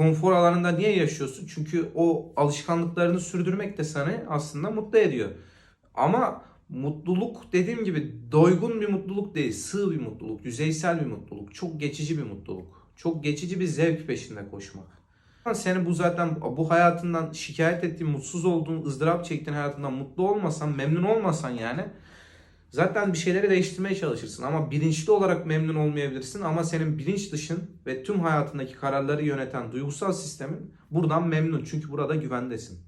konfor alanında niye yaşıyorsun? Çünkü o alışkanlıklarını sürdürmek de seni aslında mutlu ediyor. Ama mutluluk dediğim gibi doygun bir mutluluk değil, sığ bir mutluluk, yüzeysel bir mutluluk, çok geçici bir mutluluk. Çok geçici bir zevk peşinde koşmak. Seni bu zaten bu hayatından şikayet ettiğin, mutsuz olduğun, ızdırap çektiğin hayatından mutlu olmasan, memnun olmasan yani zaten bir şeyleri değiştirmeye çalışırsın ama bilinçli olarak memnun olmayabilirsin ama senin bilinç dışın ve tüm hayatındaki kararları yöneten duygusal sistemin buradan memnun çünkü burada güvendesin.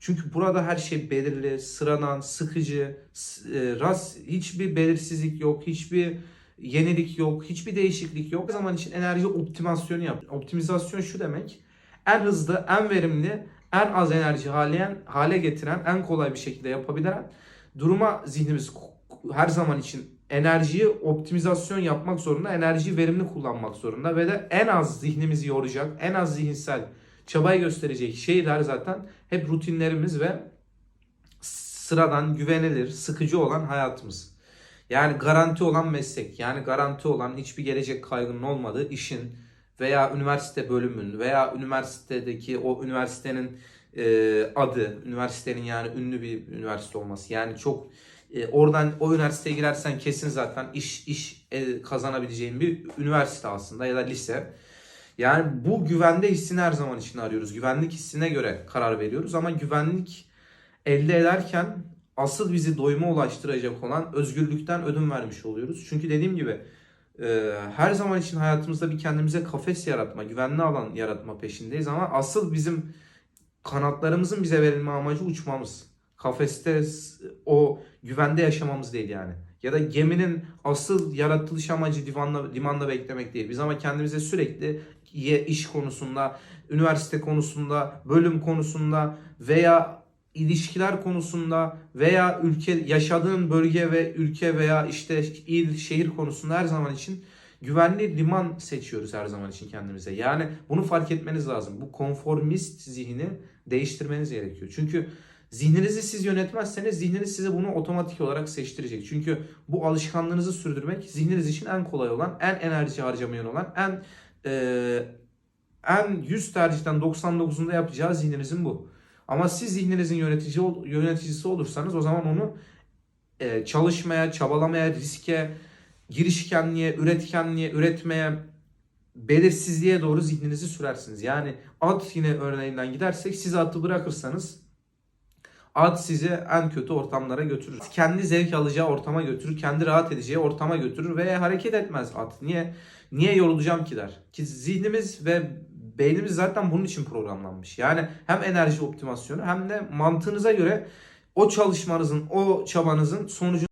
Çünkü burada her şey belirli, sıradan, sıkıcı, e, ras hiçbir belirsizlik yok, hiçbir yenilik yok, hiçbir değişiklik yok. O zaman için enerji optimasyonu yap. Optimizasyon şu demek. En hızlı, en verimli, en az enerji hale, hale getiren, en kolay bir şekilde yapabilen duruma zihnimiz her zaman için enerjiyi optimizasyon yapmak zorunda, enerjiyi verimli kullanmak zorunda ve de en az zihnimizi yoracak, en az zihinsel çabayı gösterecek şeyler zaten hep rutinlerimiz ve sıradan, güvenilir, sıkıcı olan hayatımız. Yani garanti olan meslek, yani garanti olan hiçbir gelecek kaygının olmadığı işin veya üniversite bölümün veya üniversitedeki o üniversitenin e, adı, üniversitenin yani ünlü bir üniversite olması. Yani çok e, oradan o üniversiteye girersen kesin zaten iş iş e, kazanabileceğin bir üniversite aslında ya da lise. Yani bu güvende hissini her zaman için arıyoruz. Güvenlik hissine göre karar veriyoruz ama güvenlik elde ederken asıl bizi doyuma ulaştıracak olan özgürlükten ödün vermiş oluyoruz. Çünkü dediğim gibi e, her zaman için hayatımızda bir kendimize kafes yaratma, güvenli alan yaratma peşindeyiz ama asıl bizim kanatlarımızın bize verilme amacı uçmamız. Kafeste o güvende yaşamamız değil yani. Ya da geminin asıl yaratılış amacı limanda, limanda beklemek değil. Biz ama kendimize sürekli iş konusunda, üniversite konusunda, bölüm konusunda veya ilişkiler konusunda veya ülke yaşadığın bölge ve ülke veya işte il, şehir konusunda her zaman için güvenli liman seçiyoruz her zaman için kendimize. Yani bunu fark etmeniz lazım. Bu konformist zihni değiştirmeniz gerekiyor. Çünkü zihninizi siz yönetmezseniz zihniniz size bunu otomatik olarak seçtirecek. Çünkü bu alışkanlığınızı sürdürmek zihniniz için en kolay olan, en enerji harcamayan olan, en e, en 100 tercihten 99'unda yapacağı zihninizin bu. Ama siz zihninizin yönetici yöneticisi olursanız o zaman onu e, çalışmaya, çabalamaya, riske, girişkenliğe, üretkenliğe, üretmeye, belirsizliğe doğru zihninizi sürersiniz. Yani at yine örneğinden gidersek siz atı bırakırsanız at sizi en kötü ortamlara götürür. Kendi zevk alacağı ortama götürür, kendi rahat edeceği ortama götürür ve hareket etmez at. Niye? Niye yorulacağım ki der. Ki zihnimiz ve beynimiz zaten bunun için programlanmış. Yani hem enerji optimasyonu hem de mantığınıza göre o çalışmanızın, o çabanızın sonucu